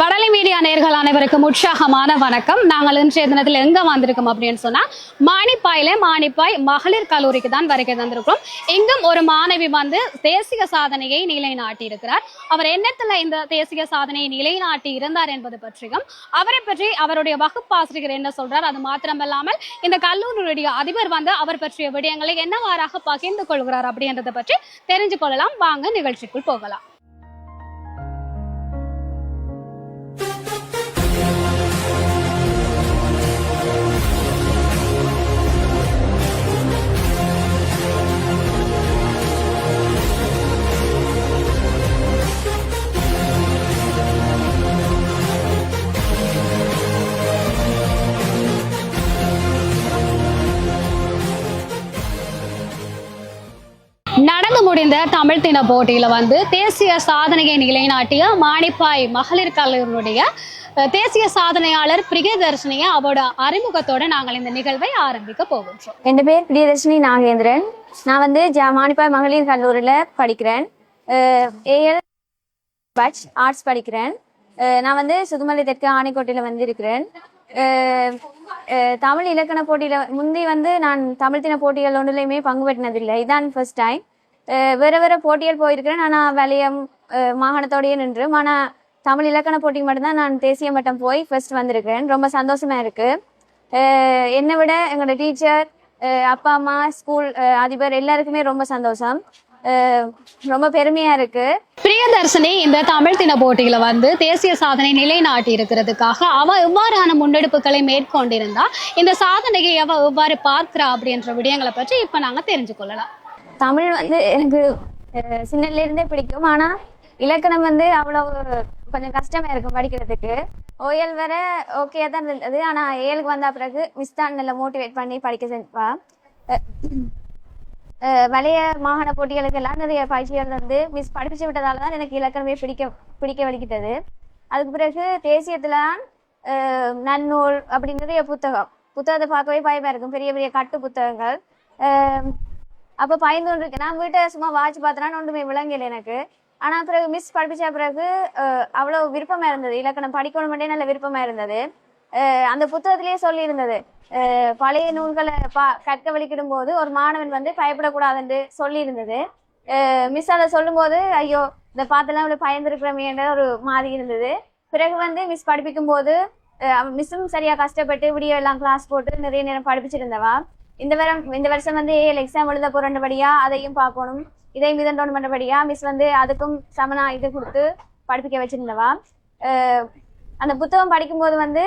Wadali media நேர்கள் அனைவருக்கும் உற்சாகமான வணக்கம். நாங்கள் இன்றைய தினத்தில் எங்க வந்திருக்கோம் அப்படின்னு சொன்னா மானிப்பாயில மானிப்பாய் மகளிர் கல்லூரிக்கு தான் வருகை தந்திருக்கிறோம். இங்கும் ஒரு மாணவி வந்து தேசிய சாதனையை நிலைநாட்டி இருக்கிறார் அவர் என்னத்துல இந்த தேசிய சாதனையை நிலைநாட்டி இருந்தார் என்பது பற்றியும் அவரை பற்றி அவருடைய வகுப்பாசிரியர் என்ன சொல்றார் அது மாத்திரமல்லாமல் இந்த கல்லூரியுடைய அதிபர் வந்து அவர் பற்றிய விடயங்களை என்னவாறாக பகிர்ந்து கொள்கிறார் அப்படின்றத பற்றி தெரிஞ்சு கொள்ளலாம். வாங்க நிகழ்ச்சிக்குள் போகலாம். நடந்து முடிந்த தமிழ் தின போட்டியில வந்து தேசிய சாதனையை நிலைநாட்டிய மாணிப்பாய் மகளிர் கல்லூரியுடைய தேசிய சாதனையாளர் பிரியதர்ஷினியை அவரோட அறிமுகத்தோட நாங்கள் இந்த நிகழ்வை ஆரம்பிக்க போகின்றோம். என் பேர் பிரியதர்ஷினி நாகேந்திரன். நான் வந்து ஜ மானிப்பாய் மகளிர் கல்லூரியில் படிக்கிறேன். ஏஎல் பட்ச் ஆர்ட்ஸ் படிக்கிறேன். நான் வந்து சுதுமலை தெற்கு ஆணைக்கோட்டையில் வந்து இருக்கிறேன். தமிழ் இலக்கண போட்டியில் முந்தி வந்து நான் தமிழ் தின போட்டிகள் ஒன்றுலையுமே பங்கு பெற்றினதில்லை. இதான் ஃபர்ஸ்ட் டைம் வேற வேறு போட்டிகள் போயிருக்கிறேன். ஆனால் வலைய மாகாணத்தோடயே நின்று. ஆனால் தமிழ் இலக்கண போட்டிக்கு மட்டும்தான் நான் தேசிய மட்டம் போய் ஃபர்ஸ்ட் வந்திருக்கிறேன். ரொம்ப சந்தோஷமா இருக்கு. என்னை விட எங்களோட டீச்சர் அப்பா அம்மா ஸ்கூல் அதிபர் எல்லாருக்குமே ரொம்ப சந்தோஷம். ரொம்ப பெருமையா இருக்கு. பிரியதர்சனி இந்த தமிழ் தின போட்டியில வந்து தேசிய சாதனை நிலைநாட்டி இருக்கிறதுக்காக அவ எவ்வாறான முன்னெடுப்புகளை மேற்கொண்டிருந்தா இந்த சாதனையை அவ எவ்வாறு பார்க்கிறா அப்படின்ற விடயங்களை பற்றி இப்ப நாங்க தெரிஞ்சு கொள்ளலாம் தமிழ் வந்து எனக்கு சின்னல இருந்தே பிடிக்கும். ஆனா இலக்கணம் வந்து அவ்வளவு கொஞ்சம் கஷ்டமா இருக்கும் படிக்கிறதுக்கு. ஓஎல் வர ஓகே தான் இருந்தது. ஆனா ஏழுக்கு வந்த பிறகு மிஸ் தான் நல்லா மோட்டிவேட் பண்ணி படிக்க செஞ்சா வலைய மாகாண போட்டிகளுக்கு எல்லாம் நிறைய பயிற்சிகள் வந்து மிஸ் படிப்பிச்சு விட்டதால தான் எனக்கு இலக்கணமே பிடிக்க பிடிக்க வலிக்கிட்டது. அதுக்கு பிறகு தேசியத்துல நன்னூல் அப்படி நிறைய புத்தகம். புத்தகத்தை பார்க்கவே பயமா இருக்கும். பெரிய பெரிய கட்டு புத்தகங்கள் அப்போ பயந்து இருக்கு. நான் வீட்டை சும்மா வாட்ச் பார்த்தேன்னா ஒன்றுமே விளங்கல எனக்கு. ஆனா பிறகு மிஸ் படிப்பிச்ச பிறகு அவ்வளோ அவ்வளவு விருப்பமா இருந்தது. இலக்கணம் படிக்கணும்னே நல்ல விருப்பமா இருந்தது. அந்த புத்தகத்திலேயே சொல்லி இருந்தது பழைய நூல்களை பா கற்க வலிக்கிடும் போது ஒரு மாணவன் வந்து பயப்படக்கூடாதுன்னு சொல்லி இருந்தது மிஸ் அதை சொல்லும்போது ஐயோ இந்த பார்த்தெல்லாம் இவ்வளவு பயந்துருக்கிறோமேன்ற ஒரு மாதிரி இருந்தது. பிறகு வந்து மிஸ் படிப்பிக்கும் போது மிஸ்ஸும் சரியா கஷ்டப்பட்டு விடியோ எல்லாம் கிளாஸ் போட்டு நிறைய நேரம் படிப்பிச்சிருந்தவா. இந்த வாரம் இந்த வருஷம் வந்து ஏஎல் எக்ஸாம் எழுத போறபடியா அதையும் பார்க்கணும். இதையும் இதன் பண்றபடியா மிஸ் வந்து அதுக்கும் சமனா இது கொடுத்து படிப்பிக்க வச்சிருந்தவா. அந்த புத்தகம் படிக்கும்போது வந்து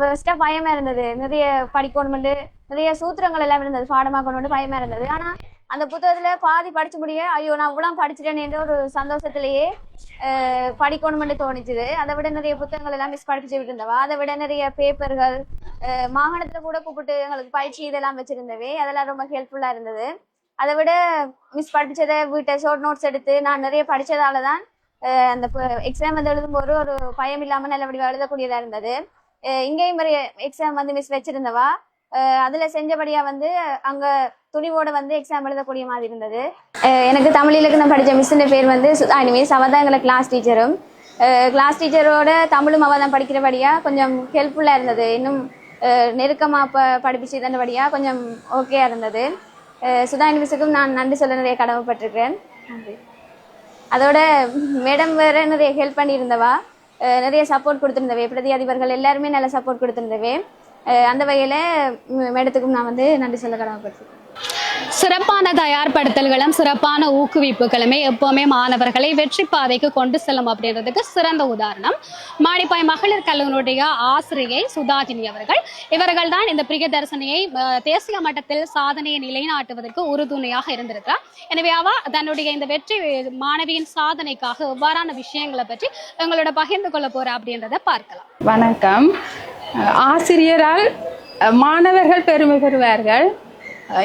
ஃபர்ஸ்டா பயமா இருந்தது. நிறைய படிக்கணும்னு நிறைய சூத்திரங்கள் எல்லாம் இருந்தது. பாடமாக்கணும்னு பயமா இருந்தது. ஆனா அந்த புத்தகத்துல பாதி படிச்சு முடிய ஐயோ நான் இவ்வளவு படிச்சிட்டேன் ஒரு சந்தோஷத்திலேயே படிக்கணும்னு தோணிச்சுது. அதை விட நிறைய புத்தகங்கள் எல்லாம் மிஸ் படிப்பிச்சு விட்டுருந்தவா. அதை விட நிறைய பேப்பர்கள் மாகாணத்துல கூட கூப்பிட்டு எங்களுக்கு பயிற்சி இதெல்லாம் வச்சிருந்தவே அதெல்லாம் ரொம்ப ஹெல்ப்ஃபுல்லா இருந்தது. அதை விட மிஸ் படிச்சதை வீட்டை ஷோர்ட் நோட்ஸ் எடுத்து நான் நிறைய படிச்சதால தான் அந்த எக்ஸாம் வந்து எழுதும்போது ஒரு பயம் இல்லாம நல்லபடியா எழுதக்கூடியதா இருந்தது. இங்கேயும் ஒரு எக்ஸாம் வந்து மிஸ் வச்சிருந்தவா. அதுல செஞ்சபடியா வந்து அங்க துணிவோட வந்து எக்ஸாம் எழுதக்கூடிய மாதிரி இருந்தது. எனக்கு தமிழ் இலக்கணம் படிச்ச மிஸ்ஸுன்ற பேர் வந்து சுதானி மிஸ் அவதான் எங்களை கிளாஸ் டீச்சரும் கிளாஸ் டீச்சரோட தமிழும் அவள் தான் படிக்கிறபடியா கொஞ்சம் ஹெல்ப்ஃபுல்லா இருந்தது. இன்னும் அஹ் நெருக்கமா ப படிப்பிச்சு தந்தபடியா கொஞ்சம் ஓகேயா இருந்தது. அஹ் சுதானி மிஸ்ஸுக்கும் நான் நன்றி சொல்ல நிறைய கடமைப்பட்டிருக்கிறேன். நன்றி. அதோட மேடம் வேற நிறைய ஹெல்ப் பண்ணியிருந்தவா. நிறைய சப்போர்ட் கொடுத்திருந்தவே. பிரதி அதிபர்கள் எல்லாருமே நல்ல சப்போர்ட் கொடுத்திருந்தவே. அந்த வகையில மேடத்துக்கும் நான் வந்து நன்றி சொல்ல கடமைப்பட்டிருக்கேன். சிறப்பான தயார்படுத்தல்களும் சிறப்பான ஊக்குவிப்புகளுமே எப்போவுமே மாணவர்களை வெற்றி பாதைக்கு கொண்டு செல்லும் அப்படின்றதுக்கு சிறந்த உதாரணம். மாடிப்பாய் மகளிர் கல்லூரியுடைய ஆசிரியை சுதாஜினி அவர்கள். இவர்கள் தான் இந்த பிரியதர்சனியை தேசிய மட்டத்தில் சாதனையை நிலைநாட்டுவதற்கு உறுதுணையாக இருந்திருக்கிறார். எனவே அவ தன்னுடைய இந்த வெற்றி மாணவியின் சாதனைக்காக எவ்வாறான விஷயங்களை பற்றி எங்களோட பகிர்ந்து கொள்ள போற அப்படின்றத பார்க்கலாம். வணக்கம். ஆசிரியரால் மாணவர்கள் பெருமை பெறுவார்கள்.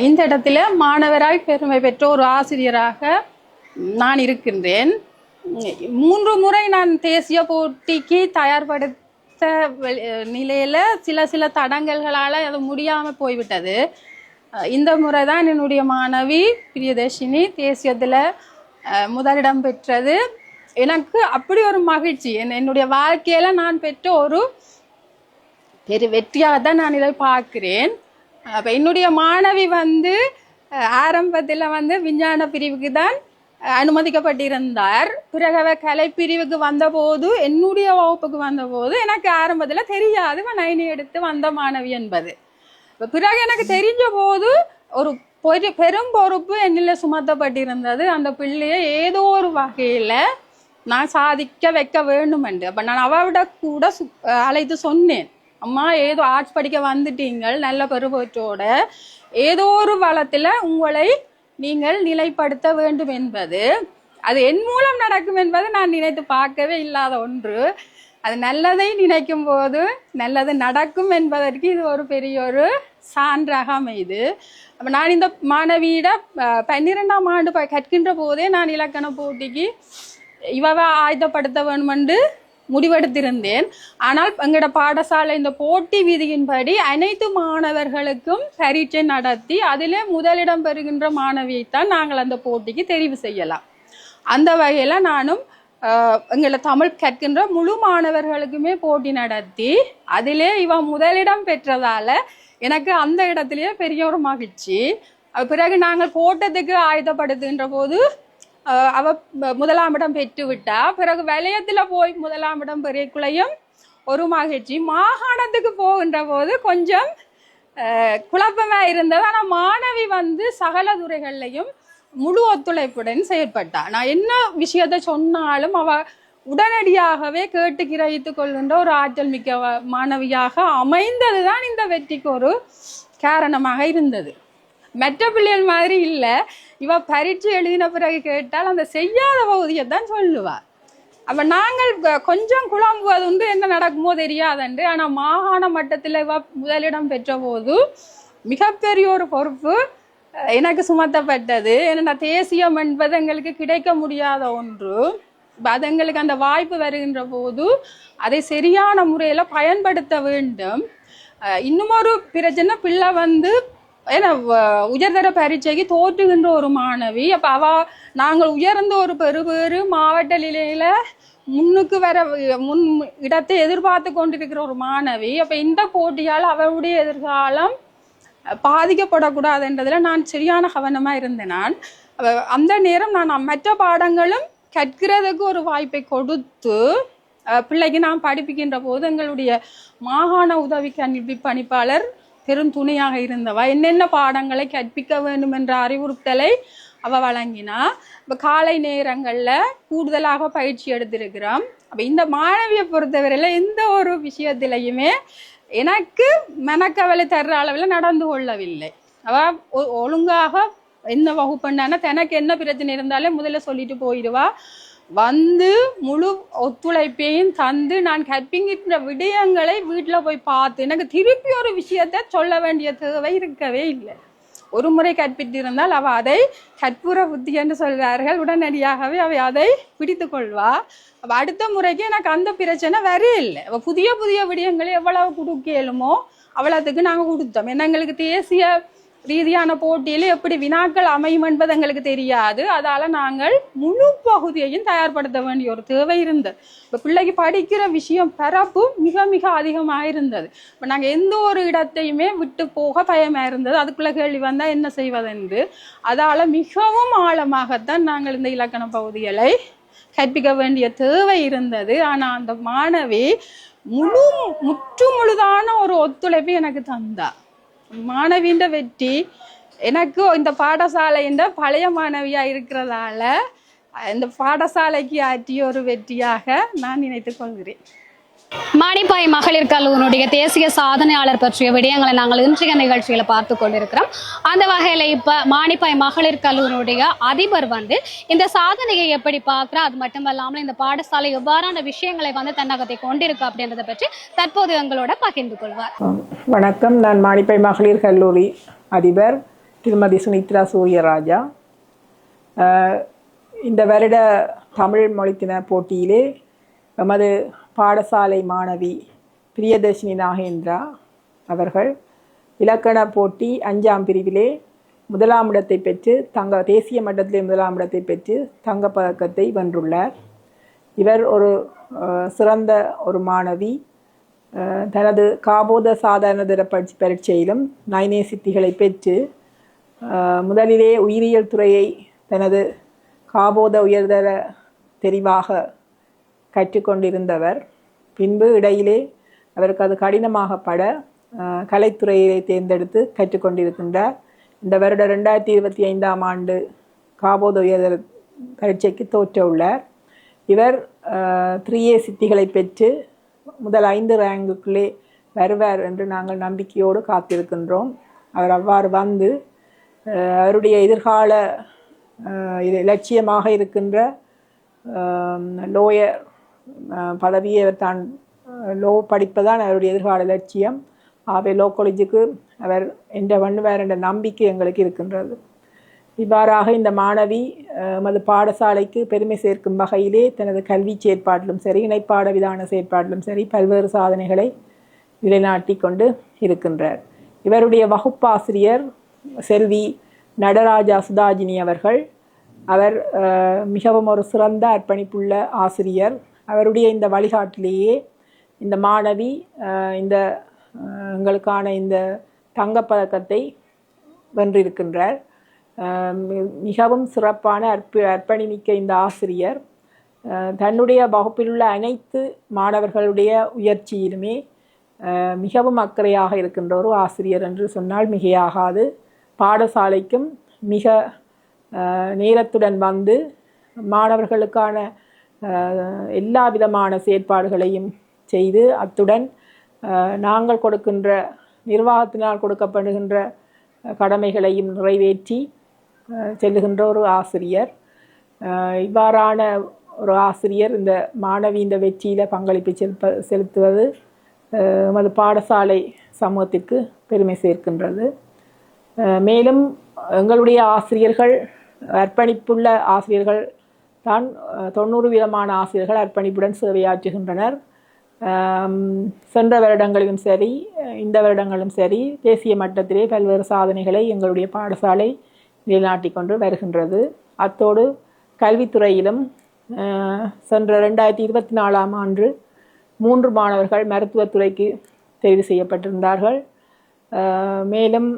இந்த இடத்துல மாணவராய் பெருமை பெற்ற ஒரு ஆசிரியராக நான் இருக்கின்றேன். மூன்று முறை நான் தேசிய போட்டிக்கு தயார்படுத்த நிலையில் சில சில தடங்கல்களால் அது முடியாமல் போய்விட்டது. இந்த முறை தான் என்னுடைய மாணவி பிரியதர்ஷினி தேசியத்தில் முதலிடம் பெற்றது. எனக்கு அப்படி ஒரு மகிழ்ச்சி. என் என்னுடைய வாழ்க்கையில் நான் பெற்ற ஒரு பெரு வெற்றியாக தான் நான் இதை பார்க்கிறேன். அப்போ என்னுடைய மாணவி வந்து ஆரம்பத்தில் வந்து விஞ்ஞான பிரிவுக்கு தான் அனுமதிக்கப்பட்டிருந்தார். பிறகு கலை பிரிவுக்கு வந்தபோது என்னுடைய வகுப்புக்கு வந்தபோது எனக்கு ஆரம்பத்தில் தெரியாது. நைனி எடுத்து வந்த மாணவி என்பது. இப்போ பிறகு எனக்கு தெரிஞ்ச போது ஒரு பொரு பெரும் பொறுப்பு என்னில் சுமத்தப்பட்டிருந்தது. அந்த பிள்ளையை ஏதோ ஒரு வகையில் நான் சாதிக்க வைக்க வேண்டும் என்று அப்போ நான் அவவிட கூட சு- அழைத்து சொன்னேன். அம்மா ஏதோ ஆர்ட்ஸ் படிக்க வந்துட்டீங்கள் நல்ல பெருபற்றோட ஏதோ ஒரு வளத்தில் உங்களை நீங்கள் நிலைப்படுத்த வேண்டும் என்பது அது என் மூலம் நடக்கும் என்பது நான் நினைத்து பார்க்கவே இல்லாத ஒன்று. அது நல்லதை நினைக்கும் போது நல்லது நடக்கும் என்பதற்கு இது ஒரு பெரிய ஒரு சான்றாக அமையுது. அப்போ நான் இந்த மாணவியிட பன்னிரெண்டாம் ஆண்டு கற்கின்ற போதே நான் இலக்கண போட்டிக்கு இவவை ஆயுதப்படுத்த வேண்டும் என்று முடிவெடுத்திருந்தேன். ஆனால் எங்களோட பாடசாலை இந்த போட்டி விதியின்படி அனைத்து மாணவர்களுக்கும் பரீட்சை நடத்தி அதிலே முதலிடம் பெறுகின்ற மாணவியைத்தான் நாங்கள் அந்த போட்டிக்கு தெரிவு செய்யலாம். அந்த வகையில் நானும் எங்களை தமிழ் கற்கின்ற முழு மாணவர்களுக்குமே போட்டி நடத்தி அதிலே இவன் முதலிடம் பெற்றதால எனக்கு அந்த இடத்துலயே பெரிய ஒரு மகிழ்ச்சி. பிறகு நாங்கள் போட்டத்துக்கு ஆயுதப்படுத்துகின்ற போது அவ முதலாம் இடம் பெற்று விட்டா பிறகு வலயத்துல போய் முதலாம் இடம் பெரியக்குள்ளையும் ஒரு மகிழ்ச்சி மாகாணத்துக்கு போகின்ற போது கொஞ்சம் குழப்பமாக குழப்பமா இருந்தது ஆனால் மாணவி வந்து சகல துறைகள்லையும் முழு ஒத்துழைப்புடன் செயற்பட்டா நான் என்ன விஷயத்த சொன்னாலும் அவ உடனடியாகவே கேட்டு கிரகித்து கொள்கின்ற ஒரு ஆற்றல் மிக்க மாணவியாக மாணவியாக அமைந்ததுதான் இந்த வெற்றிக்கு ஒரு காரணமாக இருந்தது மெட்ட பிள்ளைகள் மாதிரி இல்லை. இவ பரீட்சை எழுதின பிறகு கேட்டால் அந்த செய்யாத பகுதியை தான் சொல்லுவா. அப்ப நாங்கள் கொஞ்சம் குழம்புவது வந்து என்ன நடக்குமோ தெரியாதன்று. ஆனால் மாகாண மட்டத்தில் இவ முதலிடம் பெற்ற போது மிகப்பெரிய ஒரு பொறுப்பு எனக்கு சுமத்தப்பட்டது. ஏன்னா தேசியம் என்பது எங்களுக்கு கிடைக்க முடியாத ஒன்று. அது எங்களுக்கு அந்த வாய்ப்பு வருகின்ற போது அதை சரியான முறையில் பயன்படுத்த வேண்டும். இன்னும் ஒரு பிரச்சனை பிள்ளை வந்து ஏன்னா வ- உயர்தர பரீட்சைக்கு தோற்றுகின்ற ஒரு மாணவி. அப்போ அவ நாங்கள் உயர்ந்த ஒரு பெருபெரு மாவட்ட நிலையில முன்னுக்கு வர முன் இடத்தை எதிர்பார்த்து கொண்டிருக்கிற ஒரு மாணவி. அப்போ இந்த போட்டியால் அவளுடைய எதிர்காலம் பாதிக்கப்படக்கூடாதுன்றதுல நான் சரியான கவனமாக இருந்தேன் நான் அந்த நேரம் நான் மற்ற பாடங்களும் கற்கிறதுக்கு ஒரு வாய்ப்பை கொடுத்து பிள்ளைக்கு நான் படிப்பிக்கின்ற போது எங்களுடைய மாகாண உதவி கல்வி பணிப்பாளர் பெரும் துணையாக இருந்தவா. என்னென்ன பாடங்களை கற்பிக்க வேண்டும் என்ற அறிவுறுத்தலை அவ வழங்கினா. இப்போ காலை நேரங்களில் கூடுதலாக பயிற்சி எடுத்திருக்கிறோம். அப்போ இந்த மாணவியை பொறுத்தவரையில் எந்த ஒரு விஷயத்திலையுமே எனக்கு மனக்கவலை தர்ற அளவில் நடந்து கொள்ளவில்லை. அவ ஒ- ஒழுங்காக என்ன வகுப்புன்னா தனக்கு என்ன பிரச்சனை இருந்தாலே முதல்ல சொல்லிட்டு போயிடுவா. வந்து முழு ஒத்துழைப்பையும் தந்து நான் கற்பிக்கின்ற விடயங்களை வீட்டில் போய் பார்த்து எனக்கு திருப்பி ஒரு விஷயத்தை சொல்ல வேண்டிய தேவை இருக்கவே இல்லை. ஒரு முறை கற்பித்திருந்தால் அவள் அதை கற்பூர புத்தி என்று சொல்கிறார்கள். உடனடியாகவே அவை அதை பிடித்து கொள்வா. அவள் அடுத்த முறைக்கு எனக்கு அந்த பிரச்சனை வரே இல்லை. அவள் புதிய புதிய விடயங்களை எவ்வளவு கொடுக்க அவ்வளோத்துக்கு நாங்கள் கொடுத்தோம். ஏன்னா எங்களுக்கு தேசிய ரீதியான போட்டியில் எப்படி வினாக்கள் அமையும் என்பது எங்களுக்கு தெரியாது. அதால நாங்கள் முழு பகுதியையும் தயார்படுத்த வேண்டிய ஒரு தேவை இருந்தது. இப்போ பிள்ளைக்கு படிக்கிற விஷயம் பரப்பு மிக மிக அதிகமாக இருந்தது. இப்போ நாங்கள் எந்த ஒரு இடத்தையுமே விட்டு போக பயமாக இருந்தது. அதுக்குள்ளே கேள்வி வந்தால் என்ன செய்வதென்று. அதால மிகவும் ஆழமாகத்தான் நாங்கள் இந்த இலக்கண பகுதிகளை கற்பிக்க வேண்டிய தேவை இருந்தது. ஆனால் அந்த மாணவி முழு முற்று முழுதான ஒரு ஒத்துழைப்பு எனக்கு தந்தா. மாணவின்ற வெற்றி எனக்கு இந்த பாடசாலையின் பழைய மாணவியா இருக்கிறதால இந்த பாடசாலைக்கு ஆற்றிய ஒரு வெற்றியாக நான் நினைத்து கொள்கிறேன். மானிப்பாய் மகளிர் கல்லூரியுடைய தேசிய சாதனையாளர் பற்றிய விடயங்களை நாங்கள் இன்றைய நிகழ்ச்சியில் பார்த்து கொண்டிருக்கிறோம். அந்த வகையில இப்ப மானிப்பாய் மகளிர் கல்லூரியுடைய அதிபர் வந்து இந்த சாதனையை எப்படி பார்க்குறா அது மட்டுமல்லாமல் இந்த பாடசாலை எவ்வாறான விஷயங்களை வந்து தன்னகத்தை கொண்டிருக்கு அப்படின்றத பற்றி தற்போது எங்களோட பகிர்ந்து கொள்வார். வணக்கம். நான் மாணிப்பை மகளிர் கல்லூரி அதிபர் திருமதி சுனித்ரா சூரியராஜா. இந்த வருட தமிழ் மொழித்தின போட்டியிலே எமது பாடசாலை மாணவி பிரியதர்ஷினி நாகேந்திரா அவர்கள் இலக்கண போட்டி அஞ்சாம் பிரிவிலே முதலாம் இடத்தை பெற்று தங்க தேசிய மட்டத்திலே முதலாம் இடத்தை பெற்று தங்கப் பதக்கத்தை வென்றுள்ளார். இவர் ஒரு சிறந்த ஒரு மாணவி. தனது காபோத சாதாரணதர பரீட்சை பரீட்சையிலும் நைனே சித்திகளை பெற்று முதலிலே உயிரியல் துறையை தனது காபோத உயர்தர தெரிவாக கற்றுக்கொண்டிருந்தவர். பின்பு இடையிலே அவருக்கு அது கடினமாகப்பட கலைத்துறையை தேர்ந்தெடுத்து கற்றுக்கொண்டிருக்கின்றார். இந்த வருட ரெண்டாயிரத்தி இருபத்தி ஐந்தாம் ஆண்டு காபோத உயர்தர பரீட்சைக்கு தோற்ற உள்ளார் இவர் த்ரீ ஏ சித்திகளை பெற்று முதல் ஐந்து ரேங்குக்குள்ளே வருவார் என்று நாங்கள் நம்பிக்கையோடு காத்திருக்கின்றோம். அவர் அவ்வாறு வந்து அவருடைய எதிர்கால இது இலட்சியமாக இருக்கின்ற லோயர் பதவியை அவர் தான் லோ படிப்பதான் அவருடைய எதிர்கால லட்சியம். ஆகவே லோ காலேஜுக்கு அவர் என்ற பண்ணுவார் என்ற நம்பிக்கை எங்களுக்கு இருக்கின்றது. இவ்வாறாக இந்த மாணவி எமது பாடசாலைக்கு பெருமை சேர்க்கும் வகையிலே தனது கல்வி செயற்பாட்டிலும் சரி இணைப்பாட விதான செயற்பாட்டிலும் சரி பல்வேறு சாதனைகளை நிலைநாட்டி கொண்டு இருக்கின்றார். இவருடைய வகுப்பாசிரியர் செல்வி நடராஜா சுதாஜினி அவர்கள் அவர் மிகவும் ஒரு சிறந்த அர்ப்பணிப்புள்ள ஆசிரியர். அவருடைய இந்த வழிகாட்டிலேயே இந்த மாணவி இந்த எங்களுக்கான இந்த தங்கப்பதக்கத்தை வென்றிருக்கின்றார். மிகவும் சிறப்பான அற்ப அர்ப்பணிமிக்க இந்த ஆசிரியர். தன்னுடைய வகுப்பில் உள்ள அனைத்து மாணவர்களுடைய உயர்ச்சியிலுமே மிகவும் அக்கறையாக இருக்கின்ற ஒரு ஆசிரியர் என்று சொன்னால் மிகையாகாது. பாடசாலைக்கும் மிக நேரத்துடன் வந்து மாணவர்களுக்கான எல்லா விதமான செயற்பாடுகளையும் செய்து அத்துடன் நாங்கள் கொடுக்கின்ற நிர்வாகத்தினால் கொடுக்கப்படுகின்ற கடமைகளையும் நிறைவேற்றி செல்லுகின்ற ஒரு ஆசிரியர். இவ்வாறான ஒரு ஆசிரியர் இந்த மாணவி இந்த வெற்றியில் பங்களிப்பு செலுப்ப செலுத்துவது நமது பாடசாலை சமூகத்திற்கு பெருமை சேர்க்கின்றது. மேலும் எங்களுடைய ஆசிரியர்கள் அர்ப்பணிப்புள்ள ஆசிரியர்கள் தான் தொண்ணூறு விதமான ஆசிரியர்கள் அர்ப்பணிப்புடன் சேவையாற்றுகின்றனர். சென்ற வருடங்களிலும் சரி இந்த வருடங்களும் சரி தேசிய மட்டத்திலே பல்வேறு சாதனைகளை எங்களுடைய பாடசாலை நிலைநாட்டிக் கொண்டு வருகின்றது. அத்தோடு கல்வித்துறையிலும் சென்ற ரெண்டாயிரத்தி இருபத்தி நாலாம் ஆண்டு மூன்று மாணவர்கள் மருத்துவத்துறைக்கு தெரிவு செய்யப்பட்டிருந்தார்கள். மேலும்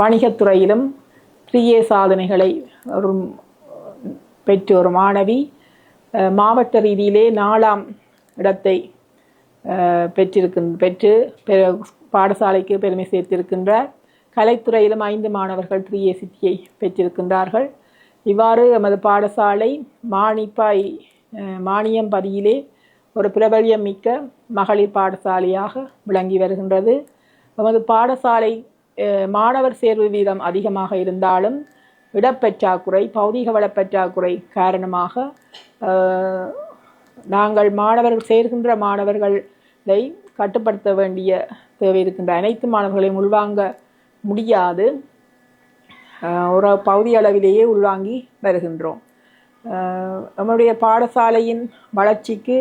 வணிகத்துறையிலும் சிஏ சாதனைகளை ஒரு பெற்று ஒரு மாணவி மாவட்ட ரீதியிலே நாலாம் இடத்தை அஹ், பெற்றிருக்கின் பெற்று பாடசாலைக்கு பெருமை சேர்த்திருக்கின்றார் கலைத்துறையிலும் ஐந்து மாணவர்கள் த்ரீ ஏ சித்தியை பெற்றிருக்கின்றார்கள். இவ்வாறு எமது பாடசாலை மாணிப்பாய் மானியம் மானியம்பதியிலே ஒரு பிரபல்யம் மிக்க மகளிர் பாடசாலையாக விளங்கி வருகின்றது. எமது பாடசாலை மாணவர் சேர்வு வீதம் அதிகமாக இருந்தாலும் இடப்பற்றாக்குறை பௌதிக வளப்பற்றாக்குறை காரணமாக நாங்கள் மாணவர்கள் சேர்கின்ற மாணவர்களை கட்டுப்படுத்த வேண்டிய தேவை இருக்கின்ற அனைத்து மாணவர்களையும் உள்வாங்க முடியாது. ஒரு பகுதி அளவிலேயே உள்வாங்கி வருகின்றோம். நம்முடைய பாடசாலையின் வளர்ச்சிக்கு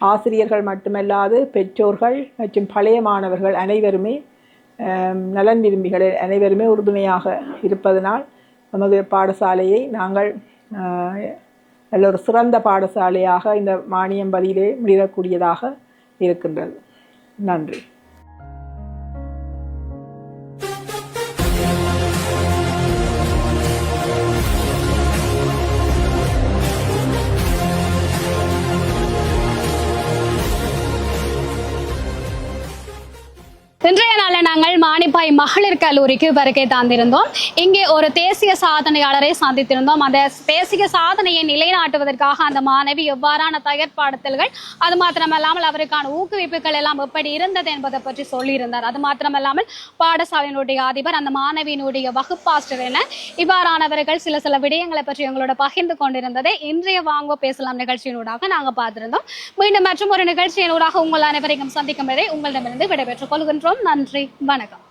ஆசிரியர்கள் மட்டுமல்லாது பெற்றோர்கள் மற்றும் பழைய மாணவர்கள் அனைவருமே நலன் விரும்பிகள் அனைவருமே உறுதுணையாக இருப்பதனால் நமது பாடசாலையை நாங்கள் எல்லோரும் நல்ல ஒரு சிறந்த பாடசாலையாக இந்த மானியம் மானியம்பதியிலே முடியக்கூடியதாக இருக்கின்றது. நன்றி. இன்றைய நாங்கள் மானிப்பாய் மகளிர் கல்லூரிக்கு வருகை தந்திருந்தோம். இங்கே ஒரு தேசிய சாதனையாளரை சந்தித்திருந்தோம். அந்த தேசிய சாதனையை நிலைநாட்டுவதற்காக அந்த மாணவி எவ்வாறான தயார்படுத்தல்கள் அது மாத்திரமல்லாமல் அவருக்கான ஊக்குவிப்புகள் எல்லாம் எப்படி இருந்தது என்பதை பற்றி சொல்லியிருந்தார். அது மாத்திரமல்லாமல் பாடசாலையினுடைய அதிபர் அந்த மாணவியினுடைய வகுப்பாஸ்டர் என இவ்வாறானவர்கள் சில சில விடயங்களை பற்றி எங்களோட பகிர்ந்து கொண்டிருந்ததை இன்றைய வாங்க பேசலாம் நிகழ்ச்சியினூடாக நாங்கள் பார்த்திருந்தோம். மீண்டும் மற்றும் ஒரு நிகழ்ச்சியினூடாக உங்கள் அனைவரையும் சந்திக்கும் வரை உங்களிடமிருந்து விடைபெற்றுக் கொள்கின்றோம். நன்றி. வணக்கம்.